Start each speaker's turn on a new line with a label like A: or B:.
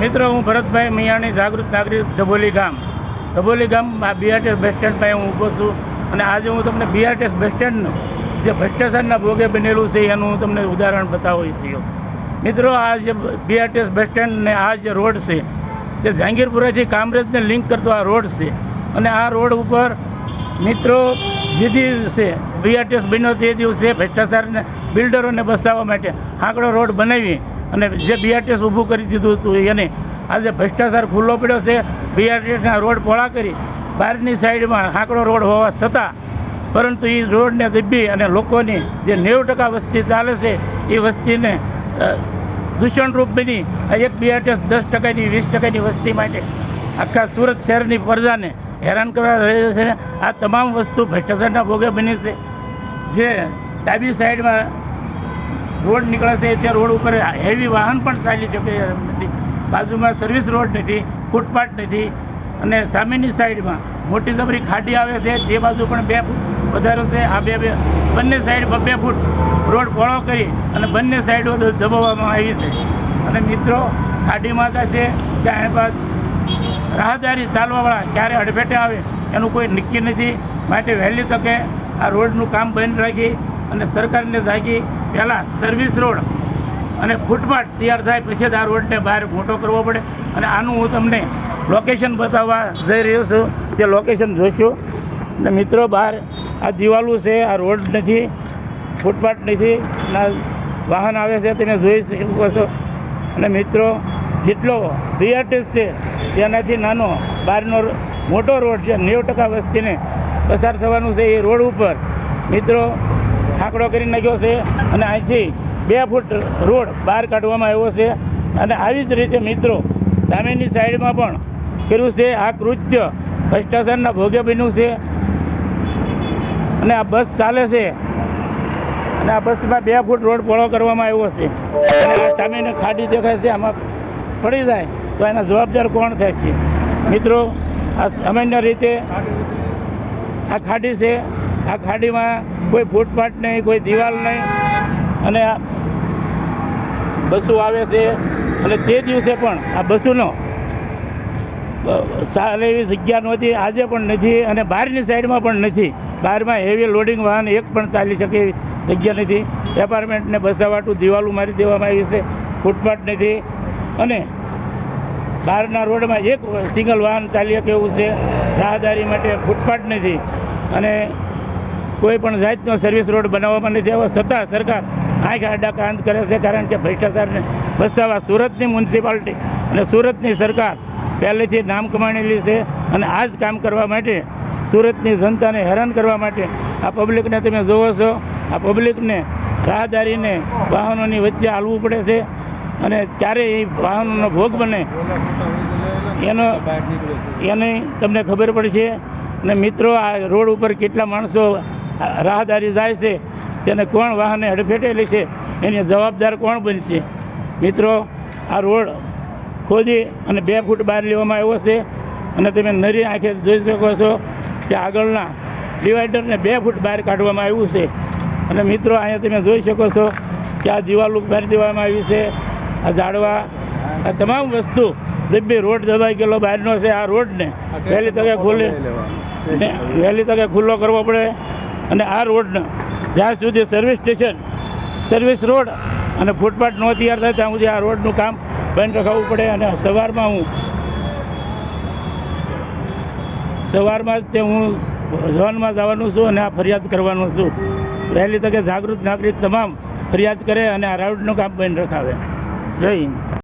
A: મિત્રો, હું ભરતભાઈ મિયાણી જાગૃત નાગરિક ડભોલી ગામ. ડભોલી ગામ બીઆરટીએસ બસ સ્ટેન્ડ પાસે હું ઊભો છું અને આજે હું તમને બીઆરટીએસ બસ સ્ટેન્ડનું જે ભ્રષ્ટાચારના ભોગે બનેલું છે એનું હું તમને ઉદાહરણ બતાવું છું. મિત્રો, આ જે બીઆરટીએસ બસ સ્ટેન્ડ ને આ જે રોડ છે, જે જહાંગીરપુરાથી કામરેજને લિંક કરતો આ રોડ છે અને આ રોડ ઉપર મિત્રો, જે દિવસે બીઆરટીએસ બન્યો તે દિવસે ભ્રષ્ટાચારને, બિલ્ડરોને બસાવવા માટે આંકડો રોડ બનાવી અને જે બીઆરટીએસ ઊભું કરી દીધું હતું એને આજે ભ્રષ્ટાચાર ખુલ્લો પડ્યો છે. બીઆરટીએસના રોડ પહોળા કરી, બહારની સાઈડમાં આંકડો રોડ હોવા છતાં, પરંતુ એ રોડને દબી અને લોકોની જે નેવું ટકા વસ્તી ચાલે છે, એ વસ્તીને દૂષણરૂપ બની. આ એક બીઆરટીએસ દસ ટકાની, વીસ ટકાની વસ્તી માટે આખા સુરત શહેરની પ્રજાને હેરાન કરવા રહી છે. આ તમામ વસ્તુ ભ્રષ્ટાચારના ભોગે બની છે. જે ડાબી સાઈડમાં રોડ નીકળે છે તે રોડ ઉપર હેવી વાહન પણ ચાલી શકે એમ નથી. બાજુમાં સર્વિસ રોડ નથી ફૂટપાથ નથી અને સામેની સાઈડમાં મોટી જબરી ખાડી આવે છે તે બાજુ પણ બે ફૂટ વધારો છે. આ બે બંને સાઈડ બે ફૂટ રોડ પહોળો કરી અને બંને સાઈડો દબાવવામાં આવી છે. અને મિત્રો, ખાડી માતા છે ત્યારબાદ રાહદારી ચાલવાવાળા ક્યારે અડફેટે આવે એનું કોઈ નક્કી નથી. માટે વહેલી તકે આ રોડનું કામ બંધ રાખી અને સરકારને જાગી પહેલાં સર્વિસ રોડ અને ફૂટપાથ તૈયાર થાય, પછી જ આ રોડને બહાર મોટો કરવો પડે. અને આનું હું તમને લોકેશન બતાવવા જઈ રહ્યો છું. તે લોકેશન જોઈશું. અને મિત્રો, બહાર આ દિવાલું છે, આ રોડ નથી ફૂટપાથ નથી, ના વાહન આવે છે, તેને જોઈ શકો છો. અને મિત્રો, જેટલો બીઆરટીએસ છે, તેનાથી નાનો, બહારનો મોટો રોડ છે, નેવું ટકા વસ્તીને પસાર થવાનું છે એ રોડ ઉપર. મિત્રો આંકડો કરી નાખ્યો છે અને અહીંથી બે ફૂટ રોડ બહાર કાઢવામાં આવ્યો છે. અને આવી જ રીતે મિત્રો સામેની સાઈડમાં પણ કર્યું છે. આ કૃત્ય ભ્રષ્ટાચારના ભોગે બન્યું છે. અને આ બસ ચાલે છે. અને આ બસમાં બે ફૂટ રોડ પહોળો કરવામાં આવ્યો છે. આ સામેની ખાડી દેખાય છે. આમાં પડી જાય તો એના જવાબદાર કોણ થાય છે? મિત્રો, આ સામાન્ય રીતે આ ખાડી છે. આ ખાડીમાં કોઈ ફૂટપાથ નહીં, કોઈ દિવાલ નહીં. અને બસો આવે છે અને તે દિવસે પણ આ બસોનો સારી એવી જગ્યા નહોતી, આજે પણ નથી અને બહારની સાઈડમાં પણ નથી. બહારમાં હેવી લોડિંગ વાહન એક પણ ચાલી શકે જગ્યા નથી. એપાર્ટમેન્ટને બસાવાટું દિવાલું મારી દેવામાં આવી છે, ફૂટપાથ નથી. અને બહારના રોડમાં એક સિંગલ વાહન ચાલી શકે એવું છે. રાહદારી માટે ફૂટપાથ નથી. અને કોઈ પણ જાતનો સર્વિસ રોડ બનાવવામાં નથી આવ્યો. છતાં સરકાર આંખ આડા કાંત કરે છે કારણ કે ભ્રષ્ટાચારને બસાવવા સુરતની મ્યુનિસિપાલિટી અને સુરતની સરકાર પહેલેથી નામ કમાણેલી છે અને આ જ કામ કરવા માટે સુરતની જનતાને હેરાન કરવા માટે આ પબ્લિકને તમે જોવો છો. આ પબ્લિકને રાહદારીને વાહનોની વચ્ચે હાલવું પડે છે અને ત્યારે એ વાહનોનો ભોગ બને એનો એની તમને ખબર પડશે. અને મિત્રો, આ રોડ ઉપર કેટલા માણસો રાહદારી જાય છે તેને કોણ વાહને હડફેટેલી છે એની જવાબદાર કોણ બનશે? મિત્રો આ રોડ ખોદી અને બે ફૂટ બહાર લેવામાં આવ્યો છે અને તમે નરી આંખે જોઈ શકો છો કે આગળના ડિવાઈડરને બે ફૂટ બહાર કાઢવામાં આવ્યું છે. અને મિત્રો અહીંયા તમે જોઈ શકો છો કે આ દિવાલ મારી દેવામાં આવી છે આ ઝાડવા આ તમામ વસ્તુ દબ્બી રોડ દબાઈ ગયેલો બહારનો છે આ રોડને વહેલી તકે ખુલ્લી વહેલી તકે ખુલ્લો કરવો પડે. અને આ રોડને જ્યાં સુધી સર્વિસ સ્ટેશન સર્વિસ રોડ અને ફૂટપાથ ન તૈયાર થાય ત્યાં સુધી આ રોડનું કામ બંધ રખાવવું પડે અને સવારમાં હું સવારમાં જ તે હું ઝોનમાં જવાનું છું અને આ ફરિયાદ કરવાનું છું. વહેલી તકે જાગૃત નાગરિક તમામ ફરિયાદ કરે અને આ રોડનું કામ બંધ રખાવે. જય હિન્દ.